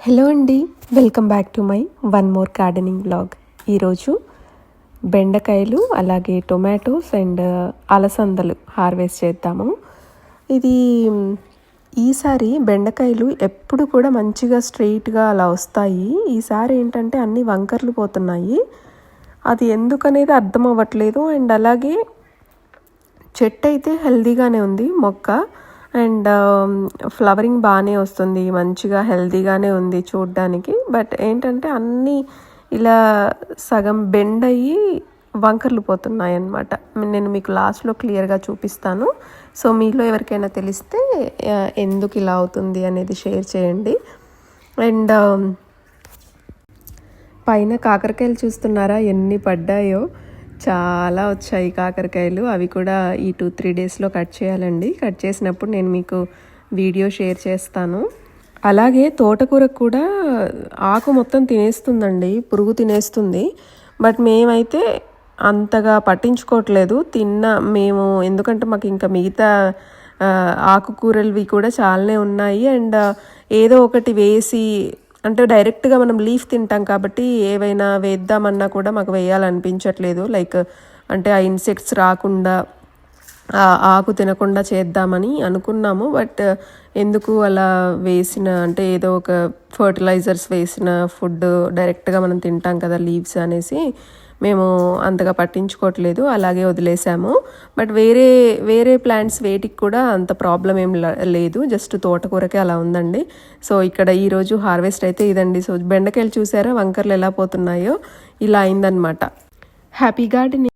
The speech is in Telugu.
హలో అండి. Welcome back to my one more gardening blog ఈరోజు బెండకాయలు అలాగే టొమాటోస్ అండ్ uh, అలసందలు హార్వెస్ట్ చేద్దాము. ఇది ఈసారి బెండకాయలు ఎప్పుడు కూడా మంచిగా స్ట్రెయిట్గా అలా వస్తాయి. ఈసారి ఏంటంటే అన్ని వంకర్లు పోతున్నాయి. అది ఎందుకనేది అర్థం అవ్వట్లేదు. అండ్ అలాగే చెట్టు అయితే హెల్దీగానే ఉంది మొక్క. అండ్ um, ఫ్లవరింగ్ బాగానే వస్తుంది మంచిగా హెల్దీగానే ఉంది చూడ్డానికి. బట్ ఏంటంటే అన్నీ ఇలా సగం బెండ్ అయ్యి వంకర్లు పోతున్నాయి అన్నమాట నేను మీకు లాస్ట్లో క్లియర్గా చూపిస్తాను. సో మీలో ఎవరికైనా తెలిస్తే ఎందుకు ఇలా అవుతుంది అనేది షేర్ చేయండి. అండ్ um, పైన కాకరకాయలు చూస్తున్నారా? ఎన్ని పడ్డాయో. చాలా వచ్చాయి కాకరకాయలు. అవి కూడా ఈ టూ త్రీ డేస్లో కట్ చేయాలండి. కట్ చేసినప్పుడు నేను మీకు వీడియో షేర్ చేస్తాను. అలాగే తోటకూరకు కూడా ఆకు మొత్తం తినేస్తుందండి. పురుగు తినేస్తుంది. బట్ మేమైతే అంతగా పట్టించుకోవట్లేదు. తిన్న మేము ఎందుకంటే మాకు ఇంకా మిగతా ఆ, ఆకుకూరలవి కూడా చాలానే ఉన్నాయి. అండ్ ఏదో ఒకటి వేసి అంటే డైరెక్ట్గా మనం లీఫ్ తింటాం కాబట్టి ఏవైనా వేద్దామన్నా కూడా మాకు వేయాలనిపించట్లేదు. లైక్ అంటే ఆ ఇన్సెక్ట్స్ రాకుండా ఆకు తినకుండా చేద్దామని అనుకున్నాము. బట్ ఎందుకు అలా వేసిన అంటే ఏదో ఒక ఫర్టిలైజర్స్ వేసిన ఫుడ్ డైరెక్ట్గా మనం తింటాం కదా లీవ్స్ అనేసి మేము అంతగా పట్టించుకోవట్లేదు. అలాగే వదిలేసాము. బట్ వేరే వేరే ప్లాంట్స్ వేటికి కూడా అంత ప్రాబ్లం ఏం లేదు. జస్ట్ తోటకూరకే అలా ఉందండి. సో ఇక్కడ ఈరోజు హార్వెస్ట్ అయితే ఇదండి. సో బెండకాయలు చూసారా? వంకర్లు ఎలా పోతున్నాయో? ఇలా అయిందనమాట హ్యాపీ గార్డెనింగ్.